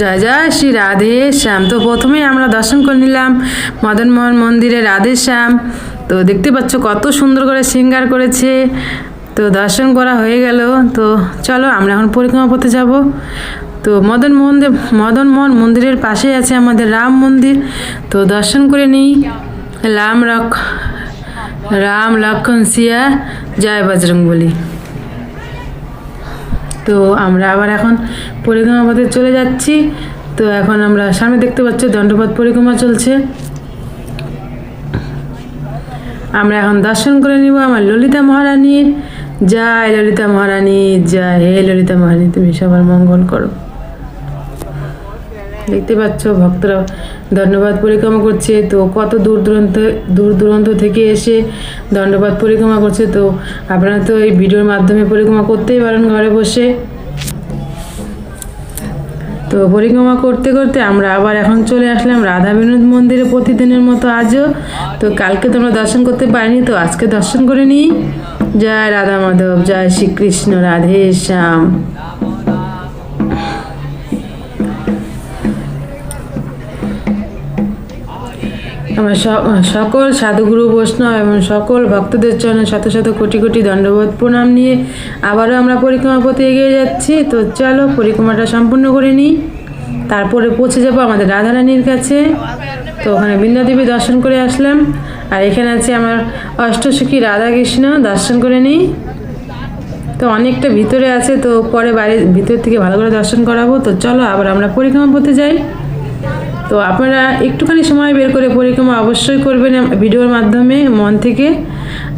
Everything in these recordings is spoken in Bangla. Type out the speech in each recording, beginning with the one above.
জয় জয় শ্রী রাধে শ্যাম। তো প্রথমেই আমরা দর্শন করে নিলাম মদনমোহন মন্দিরে রাধে শ্যাম। তো দেখতে পাচ্ছ কত সুন্দর করে শৃঙ্গার করেছে। তো দর্শন করা হয়ে গেল। তো চলো আমরা এখন পরিক্রমা করতে যাব। তো মদন মোহন মদন মোহন মন্দিরের পাশেই আছে আমাদের রাম মন্দির। তো দর্শন করে নিই। রাম রক রাম লক্ষণ সিয়া জয় বজরং বলি তো আমরা আবার এখন পরিক্রমা পথে চলে যাচ্ছি। তো এখন আমরা সামনে দেখতে পাচ্ছি দণ্ডপথ পরিক্রমা চলছে। আমরা এখন দর্শন করে নিব আমার ললিতা মহারানীর। জয় ললিতা মহারানী, জয় হে ললিতা মহারানী, তুমি সবার মঙ্গল করো। দেখতে পাচ্ছ ভক্তরা দণ্ডবাদ পরিক্রমা করছে, তো কত দূর দূরান্ত দূর দূরান্ত থেকে এসে দণ্ডবাদ পরিক্রমা করছে, তো আপনারা তো এই ভিডিওর মাধ্যমে পরিক্রমা করতেই পারেন ঘরে বসে। তো পরিক্রমা করতে করতে আমরা আবার এখন চলে আসলাম রাধা বিনোদ মন্দিরে প্রতিদিনের মতো আজও। তো কালকে তোমরা দর্শন করতে পারিনি, তো আজকে দর্শন করে নিই। জয় রাধা মাধব, জয় শ্রীকৃষ্ণ, রাধে শ্যাম। সকল সাধুগুরু বৈষ্ণব এবং সকল ভক্তদের জন্য শত শত কোটি কোটি দণ্ডবোধ প্রণাম নিয়ে আবারও আমরা পরিক্রমা পথে এগিয়ে যাচ্ছি। তো চলো পরিক্রমাটা সম্পূর্ণ করে নিই। তারপরে পৌঁছে যাব আমাদের রাধারানীর কাছে। তো ওখানে বৃন্দাদেবী দর্শন করে আসলাম। আর এখানে আছে আমার অষ্টসখী রাধাকৃষ্ণ, দর্শন করে নিই। তো অনেকটা ভিতরে আছে, তো পরে বাড়ির ভিতর থেকে ভালো করে দর্শন করাবো। তো চলো আবার আমরা পরিক্রমা পথে যাই। তো আপনারা একটুখানি সময় বের করে পরিক্রমা অবশ্যই করবেন ভিডিওর মাধ্যমে, মন থেকে।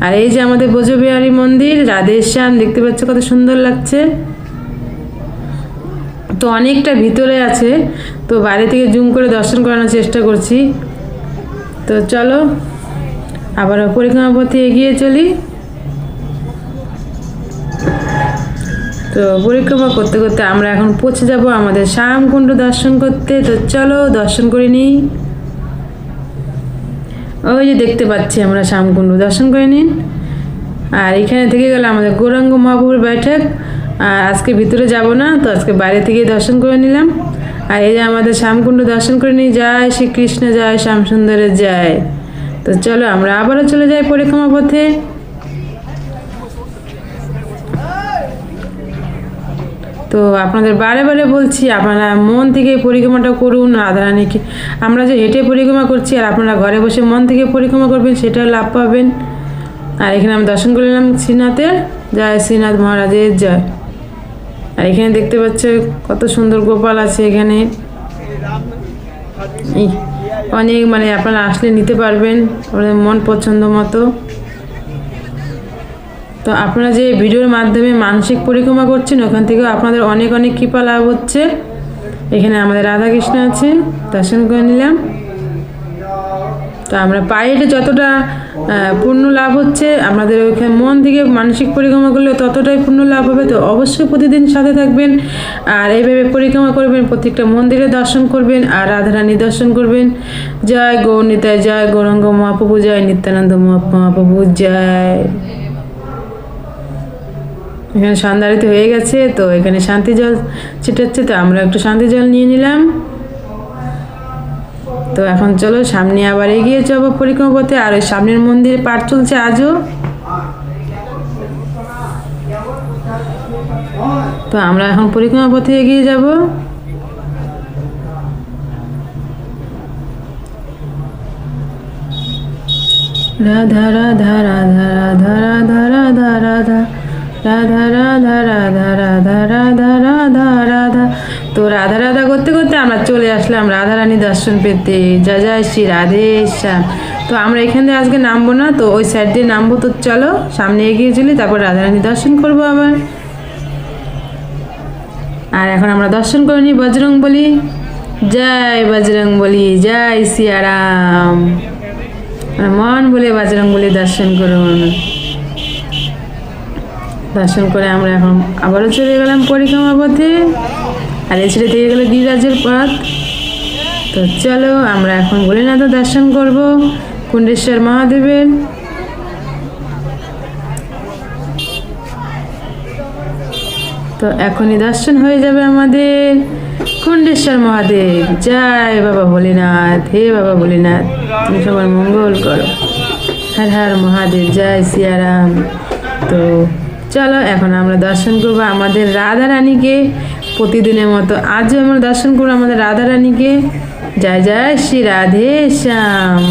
আর এই যে আমাদের বোঝবিহারী মন্দির, রাধেশ্যাম, দেখতে পাচ্ছ কত সুন্দর লাগছে। তো অনেকটা ভিতরে আছে, তো বাইরে থেকে জুম করে দর্শন করানোর চেষ্টা করছি। তো চলো আবার পরিক্রমা পথে এগিয়ে চলি। তো পরিক্রমা করতে করতে আমরা এখন পৌঁছে যাব আমাদের শ্যামকুণ্ড দর্শন করতে। তো চলো দর্শন করে নিই। ওই যে দেখতে পাচ্ছি আমরা শ্যামকুণ্ড। দর্শন করে নিন। আর এখানে থেকে গেল আমাদের গৌরাঙ্গ মহাপুর বৈঠক। আর আজকে ভিতরে যাব না, তো আজকে বাইরে থেকে দর্শন করে নিলাম। আর এই যে আমাদের শ্যামকুণ্ড দর্শন করে নিই। যায় শ্রীকৃষ্ণ যায় শ্যামসুন্দরের যায় তো চলো আমরা আবারও চলে যাই পরিক্রমা পথে। তো আপনাদের বারে বারে বলছি, আপনারা মন থেকে পরিক্রমাটা করুন রাধারানীকে আমরা যে হেঁটে পরিক্রমা করছি, আর আপনারা ঘরে বসে মন থেকে পরিক্রমা করবেন, সেটা লাভ পাবেন। আর এখানে আমি দর্শন করে নিলাম শ্রীনাথের। জয় শ্রীনাথ মহারাজের জয়। আর এখানে দেখতে পাচ্ছ কত সুন্দর গোপাল আছে এখানে। অনেক মানে আপনারা আসলে নিতে পারবেন, আপনাদের মন পছন্দ মতো। তো আপনারা যে ভিডিওর মাধ্যমে মানসিক পরিক্রমা করছেন, ওখান থেকেও আপনাদের অনেক অনেক কৃপা লাভ হচ্ছে। এখানে আমাদের রাধাকৃষ্ণ আছে দর্শন করে নিলাম। তো আমরা পায়ে হেঁটে যতটা পূর্ণ লাভ হচ্ছে, আমাদের ওইখানে মন থেকে মানসিক পরিক্রমা করলে ততটাই পূর্ণ লাভ হবে। তো অবশ্যই প্রতিদিন সাথে থাকবেন আর এইভাবে পরিক্রমা করবেন, প্রত্যেকটা মন্দিরে দর্শন করবেন আর রাধারানী দর্শন করবেন। জয় গৌরনিতায় জয় গৌরঙ্গ মহাপ্রভু, জয় নিত্যানন্দ মহা- মহাপ্রভু, জয়। এখানে সন্ধ্যারিত হয়ে গেছে, তো এখানে শান্তি জল ছিটাচ্ছে, তো আমরা একটু শান্তি জল নিয়ে নিলাম। তো এখন চলো, সামনে আবার এগিয়ে যাব পরিক্রমা পথে আর ওই সামনের মন্দিরে পাঠ চলছে আজও। তো আমরা এখন পরিক্রমা পথে এগিয়ে যাব। রাধা রাধা রাধা রাধা রাধা রাধা রাধা। রাধা রাধা রাধা রাধা রাধা রাধা রাধা তো রাধা রাধা করতে করতে আমরা চলে আসলাম রাধা রানী দর্শন পেতে যা জয় শ্রী রাধে শ্যাম তো আমরা এখান থেকে আজকে নামবো না তো ওই সাইড দিয়ে নামবো তো চলো সামনে এগিয়ে চলি তারপর রাধা রানী দর্শন করব আবার আর এখন আমরা দর্শন করে নিই বজরং বলি জয় বজরং বলি জয় সিয়ারাম আর মন বলে বজরং বলি দর্শন করুন দর্শন করে আমরা এখন আবারও চলে গেলাম পরিক্রমা পথে। আর এছাড়া থেকে গেল গিরিরাজের পথ। তো চলো, আমরা এখন ভোলেনাথ দর্শন করব কুণ্ডেশ্বর মহাদেবের। তো এখনই দর্শন হয়ে যাবে আমাদের কুণ্ডেশ্বর মহাদেব। জয় বাবা ভোলেনাথ, হে বাবা ভোলেনাথ, তুমি সবার মঙ্গল করো। হর হর মহাদেব, জয় সিয়ারাম। তো চলো, এখন আমরা দর্শন করব আমাদের রাধা রানীকে। প্রতিদিনের মতো আজও আমরা দর্শন করব আমাদের রাধা রানীকে। জয় জয় শ্রী রাধে শ্যাম।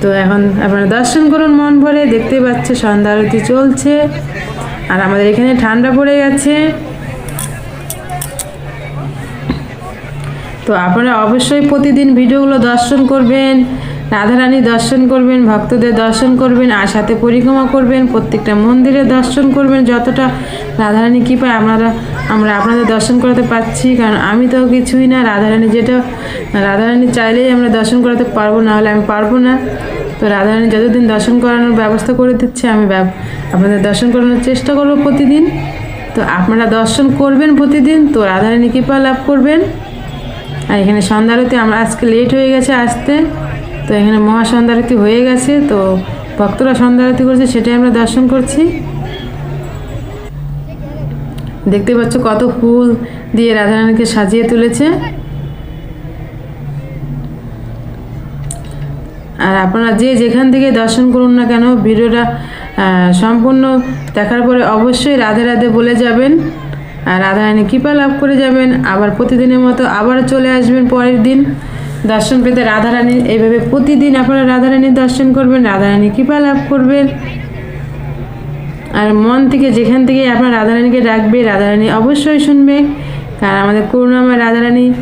তো এখন আপনারা দর্শন করুন, মন ভরে দেখতে পাচ্ছে সন্ধ্যা আরতি চলছে। আর আমাদের এখানে ঠান্ডা পড়ে গেছে। তো আপনারা অবশ্যই প্রতিদিন ভিডিওগুলো দর্শন করবেন। রাধারানী দর্শন করবেন, ভক্তদের দর্শন করবেন, আর সাথে পরিক্রমা করবেন, প্রত্যেকটা মন্দিরে দর্শন করবেন, যতটা রাধারানী কী পায় আপনারা, আমরা আপনাদের দর্শন করাতে পারছি, কারণ আমি তো কিছুই না, রাধারানী যেটা, রাধারানী চাইলেই আমরা দর্শন করাতে পারব না হলে আমি পারব না। তো রাধারানী যতদিন দর্শন করানোর ব্যবস্থা করে দিচ্ছে, আমি আপনাদের দর্শন করানোর চেষ্টা করব প্রতিদিন। তো আপনারা দর্শন করবেন প্রতিদিন, তো রাধারানী কৃপা লাভ করবেন। আর এখানে সন্ধ্যারতি, আমরা আজকে লেট হয়ে গেছে আসতে। তো এখানে মহাসন্ধ্যারতি হয়ে গেছে, তো ভক্তরা সন্ধ্যারতি করছে, সেটাই আমরা দর্শন করছি। দেখতে পাচ্ছ কত ফুল দিয়ে রাধারানীকে সাজিয়ে তুলেছে। আর আপনারা যে যেখান থেকে দর্শন করুন না কেন, ভিডিওটা সম্পূর্ণ দেখার পরে অবশ্যই রাধে রাধে বলে যাবেন। আর রাধারানী কৃপা লাভ করে যাবেন। আবার প্রতিদিনের মতো আবার চলে আসবেন পরের দিন। দর্শন পেতে রাধারানী এইভাবে প্রতিদিন আপনারা রাধারানীর দর্শন করবেন, রাধারানী কৃপা লাভ করবেন। আর মন থেকে যেখান থেকে আপনার রাধারানীকে ডাকবে, রাধারানী অবশ্যই শুনবে। কারণ আমাদের করুণাময় রাধারানী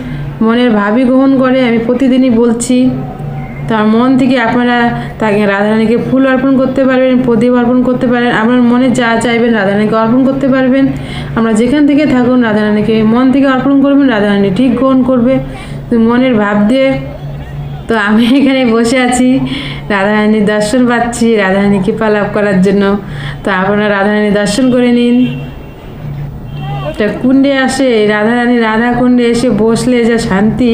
মনের ভাবি গ্রহণ করে, আমি প্রতিদিনই বলছি। তার মন থেকে আপনারা তাকে রাধারানীকে ফুল অর্পণ করতে পারবেন, প্রদীপ অর্পণ করতে পারেন আপনার মনে যা চাইবেন রাধারানীকে অর্পণ করতে পারবেন। আমরা যেখান থেকে থাকুন, রাধারানীকে মন থেকে অর্পণ করবেন, রাধারানী ঠিক গ্রহণ করবে। মনের ভাব দিয়ে। তো আমি এখানে বসে আছি, রাধারানীর দর্শন পাচ্ছি, রাধারানী কৃপা লাভ করার জন্য। তো আপনারা রাধারানী দর্শন করে নিন। তা কুণ্ডে আসে, রাধারানী রাধা কুণ্ডে এসে বসলে যা শান্তি।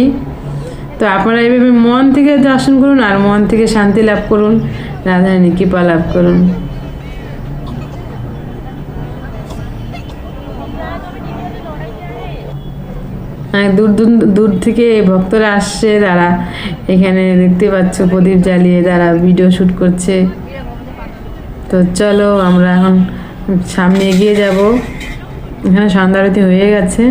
তো আপনারা এভাবে মন থেকে দর্শন করুন আর মন থেকে শান্তি লাভ করুন, রাধারানী কৃপা লাভ করুন। দূর দূর দূর থেকে ভক্তরা আসছে, তারা এখানে দেখতে পাচ্ছ প্রদীপ জ্বালিয়ে তারা ভিডিও শ্যুট করছে। তো চলো আমরা এখন সামনে এগিয়ে যাব। এখানে সন্ধ্যারতি হয়ে গেছে।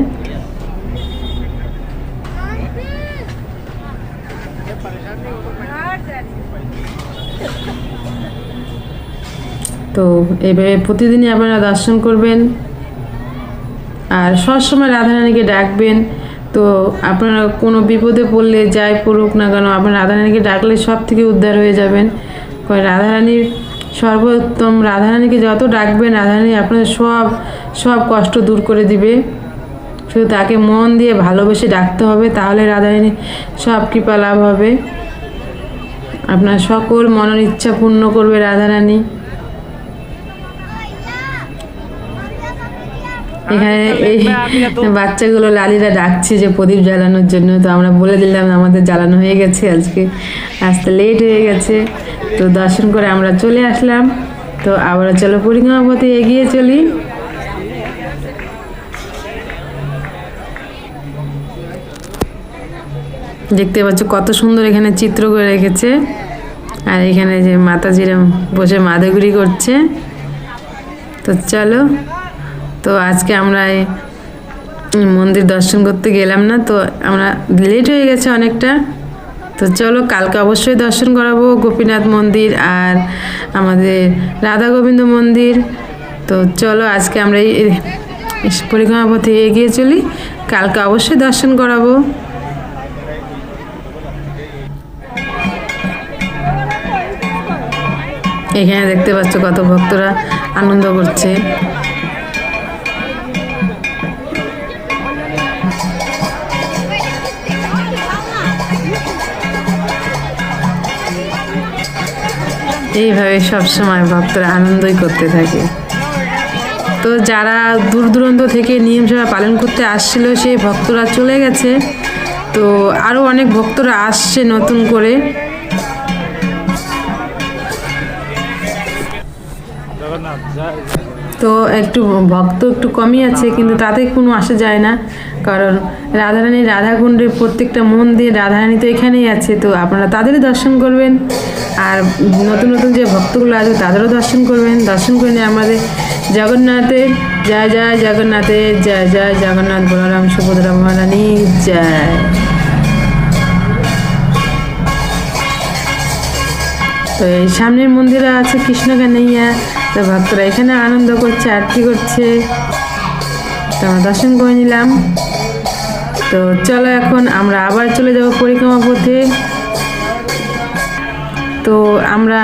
তো এইভাবে প্রতিদিনই আপনারা দর্শন করবেন। আর সবসময় রাধারানীকে ডাকবেন। তো আপনারা কোনো বিপদে পড়লে যাই পড়ুক না কেন, আপনার রাধারানীকে ডাকলে সব থেকে উদ্ধার হয়ে যাবেন। রাধারানীর সর্বোত্তম, রাধারানীকে যত ডাকবেন, রাধারানী আপনাদের সব সব কষ্ট দূর করে দিবে। শুধু তাকে মন দিয়ে ভালোবেসে ডাকতে হবে, তাহলে রাধারানী সব কৃপা লাভ হবে। আপনার সকল মনের ইচ্ছা পূর্ণ করবে রাধারানী। এখানে এই বাচ্চাগুলো লালিরা ডাকছে যে প্রদীপ জ্বালানোর জন্য। তো আমরা বলে দিলাম আমাদের জ্বালানো হয়ে গেছে আজকে। আসতে লেট হয়ে গেছে। তো দর্শন করে আমরা চলে আসলাম। তো আবার চলো পরিক্রমা পথে এগিয়ে চলি। দেখতে পাচ্ছ কত সুন্দর এখানে চিত্র করে রেখেছে। আর এখানে যে মাতাজিরা বসে মাদুগুড়ি করছে। তো চলো তো আজকে আমরা মন্দির দর্শন করতে গেলাম না, তো আমরা লেট হয়ে গেছে অনেকটা। তো চলো কালকে অবশ্যই দর্শন করাবো গোপীনাথ মন্দির আর আমাদের রাধা গোবিন্দ মন্দির। তো চলো আজকে আমরা এই পরিক্রমা পথে এগিয়ে চলি, কালকে অবশ্যই দর্শন করাবো। এখানে দেখতে পাচ্ছ কত ভক্তরা আনন্দ করছে। এইভাবে সবসময় ভক্তরা আনন্দই করতে থাকে। তো যারা দূর দূরান্ত থেকে নিয়ম সেবা পালন করতে আসছিল, সেই ভক্তরা চলে গেছে। তো আরও অনেক ভক্তরা আসছে নতুন করে। তো একটু ভক্ত একটু কমই আছে, কিন্তু তাতে কোনো আসা যায় না। কারণ রাধারানী, রাধাকুণ্ডের প্রত্যেকটা মন্দির রাধারানী তো এখানেই আছে, তো আপনারা তাদেরই দর্শন করবেন। আর নতুন নতুন যে ভক্তগুলো আছে, তাদেরও দর্শন করবেন। দর্শন করে নিয়ে আমাদের জগন্নাথের জয় জয় জগন্নাথের জয় জয় জগন্নাথ বলরাম সুভদ্রা মহারানী, জয়। তো এই সামনের মন্দিরে আছে কৃষ্ণ কানাইয়া তো ভক্তরা এখানে আনন্দ করছে, আরতি করছে। তো আমরা দর্শন করে নিলাম। তো চলো এখন আমরা আবার চলে যাব পরিক্রমা পথে। তো আমরা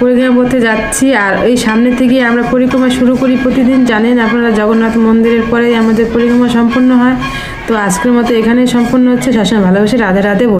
পরিক্রমা পথে যাচ্ছি আর এই সামনে থেকে আমরা পরিক্রমা শুরু করি প্রতিদিন, জানেন আপনারা জগন্নাথ মন্দিরের পরেই আমাদের পরিক্রমা সম্পন্ন হয়। তো আজকের মতো এখানেই সম্পন্ন হচ্ছে। সবসময় ভালোবাসি রাধে রাধে